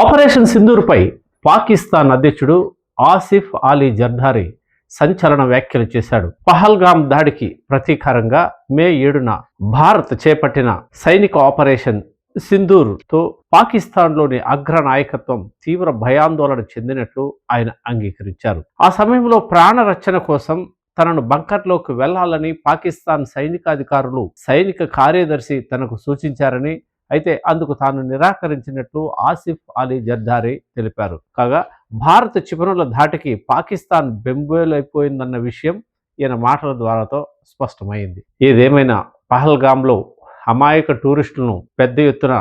Operation సింధూర్పై Pakistan అధ్యక్షుడు ఆసిఫ్ అలీ జర్దారి సంచలన వ్యాఖ్యలు చేశాడు. పహల్గామ్ దాడికి ప్రతీకారంగా మే ఏడున భారత్ చేపట్టిన సైనిక ఆపరేషన్ సింధూర్తో పాకిస్తాన్లోని అగ్ర నాయకత్వం తీవ్ర భయాందోళన చెందినట్లు ఆయన అంగీకరించారు. ఆ సమయంలో ప్రాణరక్షణ కోసం తనను బంకర్లోకి వెళ్ళాలని పాకిస్తాన్ సైనికాధికారులు సైనిక కార్యదర్శి తనకు సూచించారని అయితే అందుకు తాను నిరాకరించినట్లు ఆసిఫ్ అలీ జర్దారి తెలిపారు. కాగా భారత క్షిపణుల ధాటికి పాకిస్తాన్ బెంబేలైపోయిందన్న విషయం ఈయన మాటల ద్వారాతో స్పష్టమైంది. ఏదేమైనా పహల్గామ్లో అమాయక టూరిస్టులను పెద్ద ఎత్తున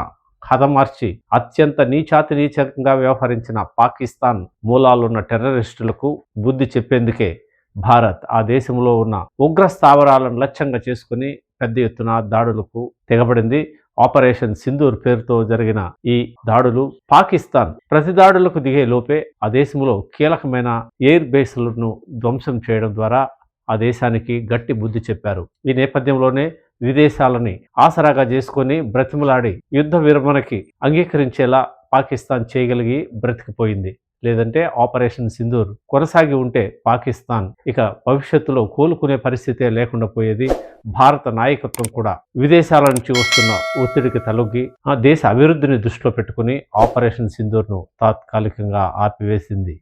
హతమార్చి అత్యంత నీచాతి నీచంగా వ్యవహరించిన పాకిస్తాన్ మూలాలున్న టెర్రరిస్టులకు బుద్ధి చెప్పేందుకే భారత్ ఆ దేశంలో ఉన్న ఉగ్ర స్థావరాలను లక్ష్యంగా చేసుకుని పెద్ద ఎత్తున దాడులకు తెగబడింది. ఆపరేషన్ సింధూర్ పేరుతో జరిగిన ఈ దాడులు పాకిస్తాన్ ప్రతి దాడులకు దిగే లోపే ఆ దేశంలో కీలకమైన ఎయిర్ బేస్లను ధ్వంసం చేయడం ద్వారా ఆ దేశానికి గట్టి బుద్ధి చెప్పారు. ఈ నేపథ్యంలోనే విదేశాలని ఆసరాగా చేసుకొని బ్రతిమలాడి యుద్ధ విరమణకి అంగీకరించేలా పాకిస్తాన్ చేయగలిగి బ్రతికిపోయింది. లేదంటే ఆపరేషన్ సింధూర్ కొనసాగి ఉంటే పాకిస్తాన్ ఇక భవిష్యత్తులో కోలుకునే పరిస్థితే లేకుండా పోయేది భారత నాయకత్వం కూడా. విదేశాల నుంచి వస్తున్న ఒత్తిడికి తలొగ్గి ఆ దేశ అభివృద్ధిని దృష్టిలో పెట్టుకుని ఆపరేషన్ సింధూర్ను తాత్కాలికంగా ఆపివేసింది.